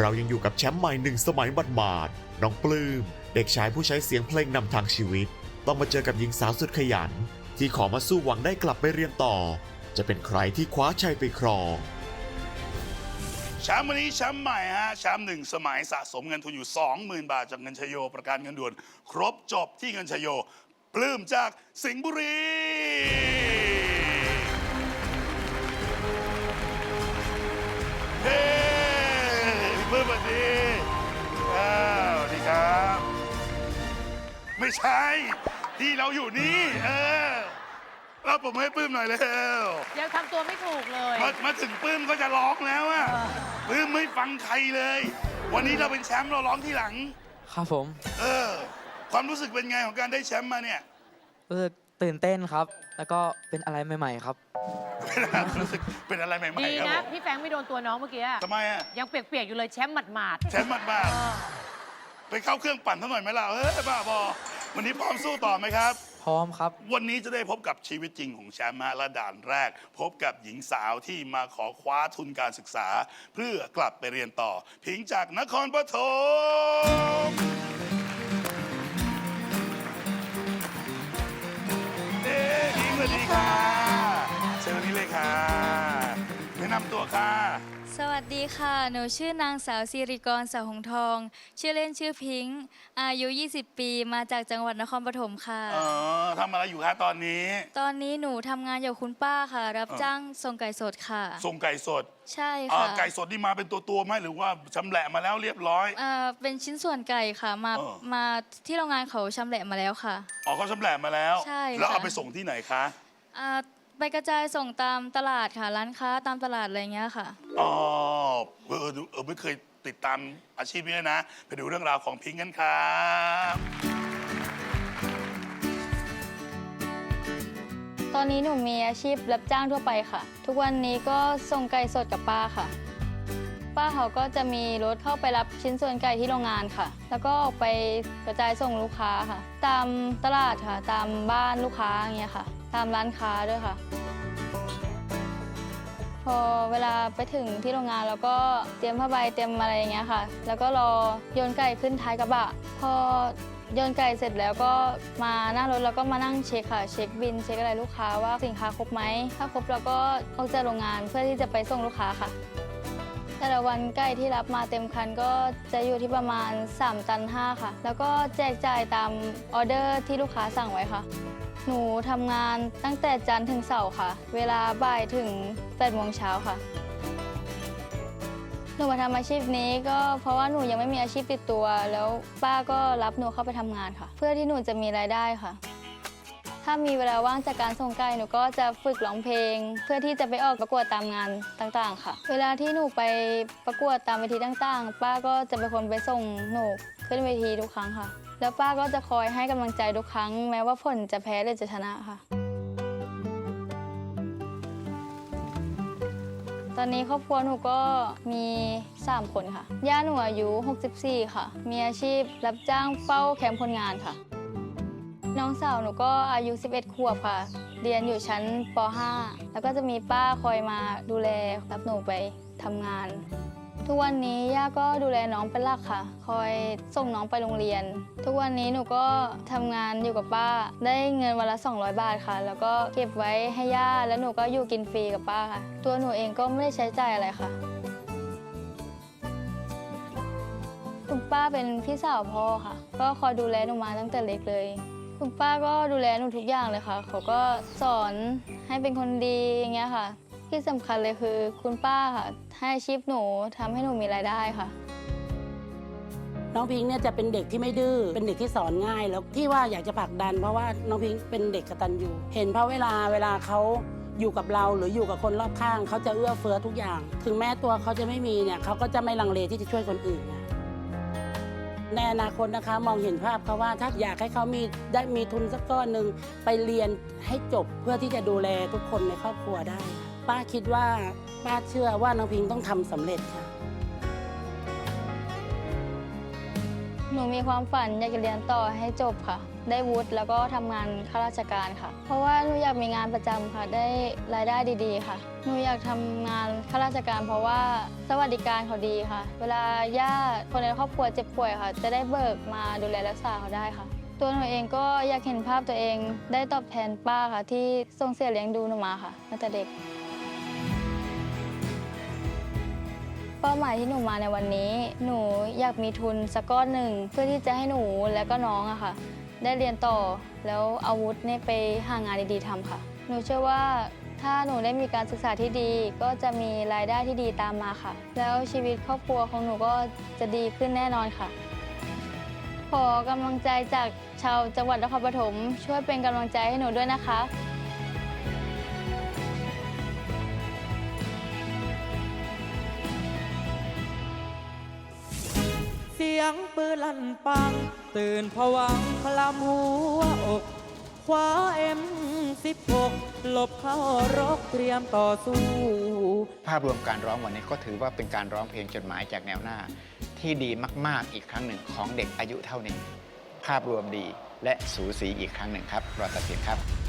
เรายังอยู่กับแชมป์ใหม่หนึ่งสมัยหมาดน้องปลื้ม เด็กชายผู้ใช้เสียงเพลงนำทางชีวิต ต้องมาเจอกับหญิงสาวสุดขยัน ที่ขอมาสู้หวังได้กลับไปเรียนต่อ จะเป็นใครที่คว้าชัยไปครองแชมป์วันนี้แชมป์ใหม่ฮะแชมป์หนึ่งสมัยสะสมเงินทุนอยู่ 20,000 บาทจากเงินชยโย ประกันเงินด่วน ครบจบที่เงินชยโย ปลื้มจากสิงห์บุรีเฮ้ ไม่ใช่ ที่เราอยู่นี่ เออเราผมให้ปลื้มหน่อยเร็วยังทำตัวไม่ถูกเลยมามาถึงปื้มก็จะร้องแล้วอะเออปื้มไม่ฟังใครเลย วันนี้เราเป็นแชมป์เราร้องที่หลัง ครับผม เออ ความรู้สึกเป็นไงของการได้แชมป์มาเนี่ยรู้สึกตื่นเต้นครับ แล้วก็เป็นอะไรใหม่ ๆ ครับรู้สึกเป็นอะไรใหม่ดีๆครับนะผมพี่แฟรงค์ไม่โดนตัวน้องเมื่อกี้ทำไมอะยังเปียกๆอยู่เลยแชมป์หมาดแชมป์มากๆเออๆไปเข้าเครื่องปั่นเท่าหน่อยไหมล่ะเฮ้ยบ้าบอ วันนี้พร้อมสู้ต่อไหมครับ พร้อมครับ วันนี้จะได้พบกับชีวิตจริงของแชมป์ฮะและด่านแรก พบกับหญิงสาวที่มาขอคว้าทุนการศึกษา เพื่อกลับไปเรียนต่อ พิงจากนครปฐมเอ๊ะพิงสวัสดีค่ะเชิญวันนี้เลยค่ะแนะนำตัวค่ะ สวัสดีค่ะ หนูชื่อนางสาวสิริกรสาวหงทอง ชื่อเล่นชื่อพิงค์ อายุ 20 ปี มาจากจังหวัดนครปฐมค่ะ เออทำอะไรอยู่คะตอนนี้ ตอนนี้หนูทำงานอยู่คุณป้าค่ะ รับเออจ้างส่งไก่สดค่ะ ส่งไก่สดใช่อ่าค่ะไก่สดนี่มาเป็นตัวตัวๆไหมหรือว่าชำแหละมาแล้วเรียบร้อยอ่าเป็นชิ้นส่วนไก่ค่ะ มา เออ มาที่โรงงานเขาชำแหละมาแล้วค่ะ อ๋อเขาชำแหละมาแล้ว ใช่ค่ะแล้วเอาไปส่งที่ไหนคะ อ่า ไปกระจายส่งตามตลาดค่ะ ร้านค้าตามตลาดอะไรเงี้ยค่ะ อ๋อเออเออเออไม่เคยติดตามอาชีพนี้เลยนะ ไปดูเรื่องราวของพิงค์กันครับตอนนี้หนูมีอาชีพรับจ้างทั่วไปค่ะ ทุกวันนี้ก็ส่งไก่สดกับป้าค่ะ ป้าเขาก็จะมีรถเข้าไปรับชิ้นส่วนไก่ที่โรงงานค่ะ แล้วก็ออกไปกระจายส่งลูกค้าค่ะ ตามตลาดค่ะ ตามบ้านลูกค้าอย่างเงี้ยค่ะ ตามร้านค้าด้วยค่ะ พอเวลาไปถึงที่โรงงานเราก็เตรียมผ้าใบเตรียมอะไรอย่างเงี้ยค่ะ แล้วก็รอโยนไก่ขึ้นท้ายกระบะ พอโยนไก่เสร็จแล้วก็มาหน้ารถแล้วก็มานั่งเช็คค่ะเช็คบินเช็คอะไรลูกค้าว่าสินค้าครบไหมถ้าครบเราก็ออกจากโรงงานเพื่อที่จะไปส่งลูกค้าค่ะ แต่ละวันไก่ที่รับมาเต็มคันก็จะอยู่ที่ประมาณ 3 ตัน 5 ค่ะ แล้วก็แจกจ่ายตามออเดอร์ที่ลูกค้าสั่งไว้ค่ะ หนูทำงานตั้งแต่จันทร์ถึงเสาร์ค่ะ เวลาบ่ายถึง8โมงเช้าค่ะ หนูมาทำอาชีพนี้ก็เพราะว่าหนูยังไม่มีอาชีพติดตัว แล้วป้าก็รับหนูเข้าไปทำงานค่ะ เพื่อที่หนูจะมีรายได้ค่ะ ถ้ามีเวลาว่างจากการส่งไก่หนูก็จะฝึกร้องเพลง เพื่อที่จะไปออกประกวดตามงานต่างๆ ค่ะ เวลาที่หนูไปประกวดตามเวทีต่างๆ ป้าก็จะเป็นคนไปส่งหนูขึ้นเวทีทุกครั้งค่ะ แล้วป้าก็จะคอยให้กำลังใจทุกครั้ง แม้ว่าผลจะแพ้หรือจะชนะค่ะ ตอนนี้ครอบครัวหนูก็มี 3 คนค่ะ ย่าหนูอายุ 64 ค่ะ มีอาชีพรับจ้างเฝ้าแคมป์คนงานค่ะ น้องสาวหนูก็อายุ 11 ขวบค่ะ เรียนอยู่ชั้นป .5 แล้วก็จะมีป้าคอยมาดูแลรับหนูไปทำงาน ทุกวันนี้ย่าก็ดูแลน้องเป็นหลักค่ะ คอยส่งน้องไปโรงเรียน ทุกวันนี้หนูก็ทำงานอยู่กับป้า ได้เงินวันละ 200 บาทค่ะ แล้วก็เก็บไว้ให้ย่า แล้วหนูก็อยู่กินฟรีกับป้าค่ะ ตัวหนูเองก็ไม่ได้ใช้จ่ายอะไรค่ะคุณป้าเป็นพี่สาวพ่อค่ะ ก็คอยดูแลหนูมาตั้งแต่เล็กเลย คุณป้าก็ดูแลหนูทุกอย่างเลยค่ะ เขาก็สอนให้เป็นคนดีอย่างเงี้ยค่ะ ที่สำคัญเลยคือคุณป้าค่ะ ให้อาชีพหนูทำให้หนูมีรายได้ค่ะ น้องพิงค์เนี่ยจะเป็นเด็กที่ไม่ดื้อ เป็นเด็กที่สอนง่าย แล้วที่ว่าอยากจะผลักดัน เพราะว่าน้องพิงค์เป็นเด็กกตัญญู เห็นเพราะเวลาเวลาเขาอยู่กับเราหรืออยู่กับคนรอบข้าง เขาจะเอื้อเฟื้อทุกอย่าง ถึงแม้ตัวเขาจะไม่มีเนี่ยเขาก็จะไม่ลังเลที่จะช่วยคนอื่นนะ ในอนาคตนะคะมองเห็นภาพเขาว่าถ้าอยากให้เขามีได้มีทุนสักก้อนหนึ่งไปเรียนให้จบเพื่อที่จะดูแลทุกคนในครอบครัวได้ ป้าคิดว่าป้าเชื่อว่าน้องพิงค์ต้องทำสำเร็จค่ะ หนูมีความฝันอยากจะเรียนต่อให้จบค่ะ ได้วุฒิแล้วก็ทำงานข้าราชการค่ะ เพราะว่าหนูอยากมีงานประจำค่ะ ได้รายได้ดีๆ ค่ะหนูอยากทำงานข้าราชการเพราะว่าสวัสดิการเขาดีค่ะ เวลาญาติคนในครอบครัวเจ็บป่วยค่ะ จะได้เบิกมาดูแลรักษาเขาได้ค่ะ ตัวหนูเองก็อยากเห็นภาพตัวเอง ได้ตอบแทนป้าค่ะ ที่ส่งเสียเลี้ยงดูหนูมาค่ะตั้งแต่เด็กเป้าหมายที่หนูมาในวันนี้ หนูอยากมีทุนสักก้อนหนึ่งเพื่อที่จะให้หนูและก็น้องอะค่ะ ได้เรียนต่อ แล้วอาวุธเนี่ยไปหางานดีๆทำค่ะ หนูเชื่อว่าถ้าหนูได้มีการศึกษาที่ดี ก็จะมีรายได้ที่ดีตามมาค่ะ แล้วชีวิตครอบครัวของหนูก็จะดีขึ้นแน่นอนค่ะ ขอกำลังใจจากชาวจังหวัดนครปฐมช่วยเป็นกำลังใจให้หนูด้วยนะคะ สียงปืนลั่นปัง ตื่นผวังคลำหัวอกคว้าเอ็มสิบหกหลบเข้ารบเตรียมต่อสู้ ภาพรวมการร้องวันนี้ก็ถือว่าเป็นการร้องเพลงจดหมายจากแนวหน้า ที่ดีมาก ๆ อีกครั้งหนึ่งของเด็กอายุเท่านี้ ภาพรวมดีและสูสีอีกครั้งหนึ่งครับรอตัดสินครับ